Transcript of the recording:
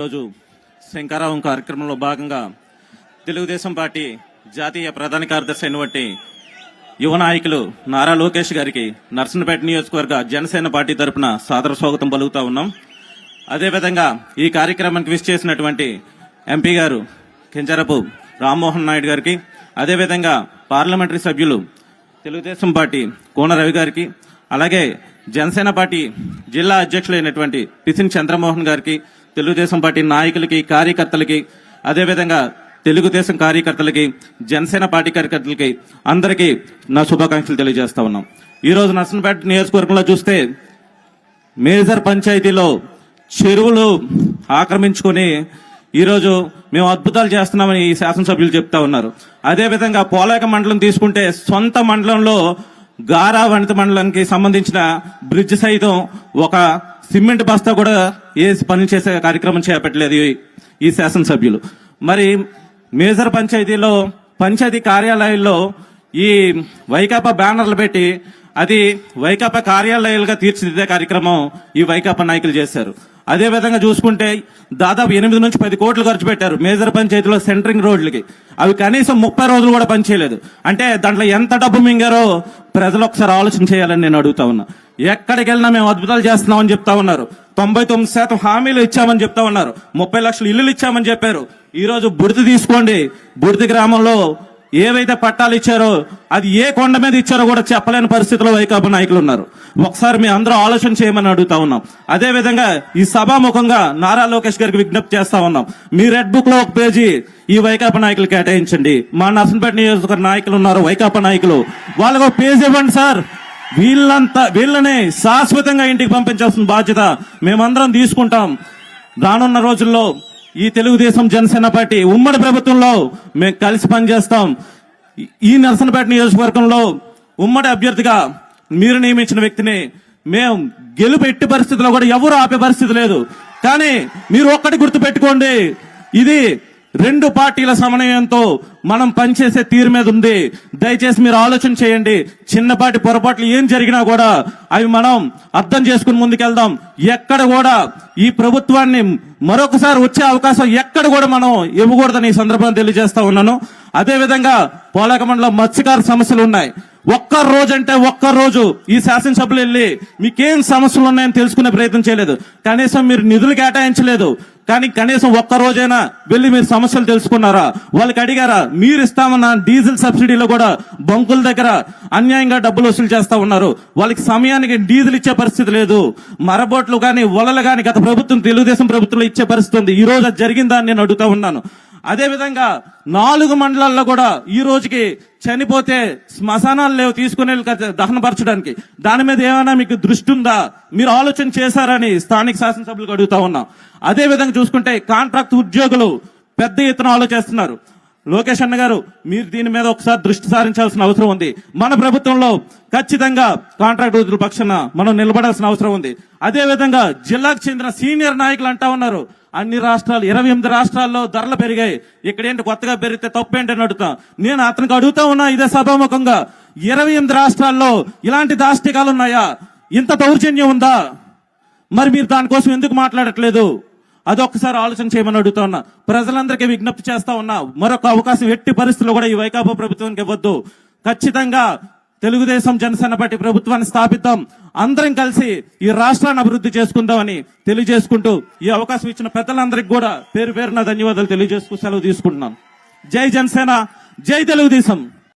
రోజు శంకారావం కార్యక్రమంలో భాగంగా తెలుగుదేశం పార్టీ జాతీయ ప్రధాన కార్యదర్శి అయినటువంటి యువ నాయకులు నారా లోకేష్ గారికి నర్సన్పేట నియోజకవర్గ జనసేన పార్టీ తరపున సాదర స్వాగతం పలుకుతా ఉన్నాం. అదేవిధంగా ఈ కార్యక్రమానికి విష్ చేసినటువంటి ఎంపీ గారు కింజరపు రామ్మోహన్ నాయుడు గారికి అదేవిధంగా పార్లమెంటరీ సభ్యులు తెలుగుదేశం పార్టీ కోన రవి గారికి అలాగే జనసేన పార్టీ జిల్లా అధ్యక్షులైనటువంటి పిసిన్ చంద్రమోహన్ గారికి తెలుగుదేశం పార్టీ నాయకులకి కార్యకర్తలకి అదేవిధంగా తెలుగుదేశం కార్యకర్తలకి జనసేన పార్టీ కార్యకర్తలకి అందరికీ నా శుభాకాంక్షలు తెలియజేస్తా ఉన్నాం. ఈరోజు నర్సంపేట నియోజకవర్గంలో చూస్తే మేజర్ పంచాయతీలో చెరువులు ఆక్రమించుకొని ఈరోజు మేము అద్భుతాలు చేస్తున్నామని ఈ శాసనసభ్యులు చెప్తా ఉన్నారు. అదేవిధంగా పోలేక మండలం తీసుకుంటే సొంత మండలంలో గారా వనిత మండలానికి సంబంధించిన బ్రిడ్జ్ సైతం ఒక సిమెంట్ బస్తా కూడా ఏ పని చేసే కార్యక్రమం చేపట్టలేదు ఈ- ఈ శాసనసభ్యులు. మరి మేజర్ పంచాయతీలో పంచాయతీ కార్యాలయాల్లో ఈ వైకాపా బ్యానర్లు పెట్టి అది వైకాపా కార్యాలయాలుగా తీర్చిదిద్దే కార్యక్రమం ఈ వైకాపా నాయకులు చేశారు. అదే విధంగా చూసుకుంటే దాదాపు ఎనిమిది నుంచి పది కోట్లు ఖర్చు పెట్టారు. మేజర్ పంచాయతీలో సెంటరింగ్ రోడ్లకి. అవి కనీసం ముప్పై రోజులు కూడా పనిచేయలేదు అంటే దాంట్లో ఎంత డబ్బు మింగారో ప్రజలు ఒకసారి ఆలోచన చేయాలని నేను అడుగుతా ఉన్నా. ఎక్కడికి వెళ్ళినా మేము అద్భుతాలు చేస్తున్నామని చెప్తా ఉన్నారు. తొంభై తొమ్మిది శాతం హామీలు ఇచ్చామని చెప్తా ఉన్నారు. ముప్పై లక్షలు ఇల్లులు ఇచ్చామని చెప్పారు. ఈ రోజు బుడిది తీసుకోండి. బుడిది గ్రామంలో ఏవైతే పట్టాలు ఇచ్చారో అది ఏ కొండ మీద ఇచ్చారో కూడా చెప్పలేని పరిస్థితిలో వైకాపా నాయకులు ఉన్నారు. ఒకసారి మీ అందరూ ఆలోచన చేయమని అడుగుతా ఉన్నాం. అదే విధంగా ఈ సభాముఖంగా నారా లోకేష్ గారికి విజ్ఞప్తి చేస్తా ఉన్నాం. మీ రెడ్ బుక్లో ఒక పేజీ ఈ వైకాపా నాయకులు కేటాయించండి. మా నర్సంపేట నియోజకవర్గ నాయకులు ఉన్నారు వైకాపా నాయకులు. వాళ్ళకు ఒక పేజీ ఇవ్వండి సార్. వీళ్ళంతా వీళ్ళని శాశ్వతంగా ఇంటికి పంపించాల్సిన బాధ్యత మేమందరం తీసుకుంటాం. రానున్న రోజుల్లో ఈ తెలుగుదేశం జనసేన పార్టీ ఉమ్మడి ప్రభుత్వంలో మేము కలిసి పనిచేస్తాం. ఈ- ఈ నరసనపేట నియోజకవర్గంలో ఉమ్మడి అభ్యర్థిగా మీరు నియమించిన వ్యక్తిని మేము గెలుపు ఎట్టి పరిస్థితుల్లో కూడా ఎవరు ఆపే పరిస్థితి లేదు. కానీ మీరు ఒక్కటి గుర్తు పెట్టుకోండి ఇది రెండు పార్టీల సమన్వయంతో మనం పనిచేసే తీరు మీద ఉంది. దయచేసి మీరు ఆలోచన చేయండి. చిన్నపాటి పొరపాట్లు ఏం జరిగినా కూడా అవి మనం అర్థం చేసుకుని ముందుకెళ్దాం. ఎక్కడ కూడా ఈ ప్రభుత్వాన్ని మరొకసారి వచ్చే అవకాశం ఎక్కడ కూడా మనం ఇవ్వకూడదని ఈ సందర్భంగా తెలియజేస్తా ఉన్నాను. అదేవిధంగా విధంగా మండలం మత్స్యకార సమస్యలు ఉన్నాయి. ఒక్క రోజు అంటే ఒక్క రోజు ఈ శాసనసభలు వెళ్ళి మీకేం సమస్యలు ఉన్నాయని తెలుసుకునే ప్రయత్నం చేయలేదు. కనీసం మీరు నిధులు కేటాయించలేదు. కానీ కనీసం ఒక్క రోజైనా వెళ్ళి మీరు సమస్యలు తెలుసుకున్నారా? వాళ్ళకి అడిగారా? మీరు ఇస్తామన్న డీజిల్ సబ్సిడీలో కూడా బంకుల దగ్గర అన్యాయంగా డబ్బులు వసూలు చేస్తా ఉన్నారు. వాళ్ళకి సమయానికి డీజిల్ ఇచ్చే పరిస్థితి లేదు. మరబోట్లు కానీ వలలు కానీ గత ప్రభుత్వం తెలుగుదేశం ప్రభుత్వంలో ఇచ్చే పరిస్థితి ఉంది. ఈ రోజు అది జరిగిందా అని నేను అడుగుతా ఉన్నాను. అదేవిధంగా నాలుగు మండలాల్లో కూడా ఈ రోజుకి చనిపోతే శ్మశానాలు లేవు తీసుకుని దహనపరచడానికి. దాని మీద ఏమైనా మీకు దృష్టి ఉందా? మీరు ఆలోచన చేశారని స్థానిక శాసనసభ్యులకు అడుగుతా ఉన్నాం. అదేవిధంగా చూసుకుంటే కాంట్రాక్ట్ ఉద్యోగులు పెద్ద ఎత్తున ఆలోచిస్తున్నారు. లోకేష్ అన్న గారు మీరు దీని మీద ఒకసారి దృష్టి సారించాల్సిన అవసరం ఉంది. మన ప్రభుత్వంలో ఖచ్చితంగా కాంట్రాక్ట్ ఉద్యోగుల పక్షాన మనం నిలబడాల్సిన అవసరం ఉంది. అదే విధంగా జిల్లాకు చెందిన సీనియర్ నాయకులు అంటా ఉన్నారు. అన్ని రాష్ట్రాలు ఇరవై ఎనిమిది రాష్ట్రాల్లో ధరలు పెరిగాయి. ఇక్కడేంటి కొత్తగా పెరిగితే తప్పేంటని అని అడుగుతా. నేను అతనికి అడుగుతా ఉన్నా ఇదే సభాముఖంగా. ఇరవై ఎనిమిది రాష్ట్రాల్లో ఇలాంటి దాష్టికాలు ఉన్నాయా? ఇంత దౌర్జన్యం ఉందా? మరి మీరు దానికోసం ఎందుకు మాట్లాడట్లేదు? అదొక్కసారి ఆలోచన చేయమని అడుగుతా ఉన్నా. ప్రజలందరికీ విజ్ఞప్తి చేస్తా ఉన్నా. మరొక అవకాశం ఎట్టి పరిస్థితుల్లో కూడా ఈ వైకాపా ప్రభుత్వానికి ఇవ్వద్దు. ఖచ్చితంగా తెలుగుదేశం జనసేన పార్టీ ప్రభుత్వాన్ని స్థాపిద్దాం. అందరం కలిసి ఈ రాష్ట్రాన్ని అభివృద్ధి చేసుకుందామని తెలియజేసుకుంటూ ఈ అవకాశం ఇచ్చిన పెద్దలందరికీ కూడా పేరు పేరున ధన్యవాదాలు తెలియజేసుకు సెలవు తీసుకుంటున్నాను. జై జనసేన జై తెలుగుదేశం.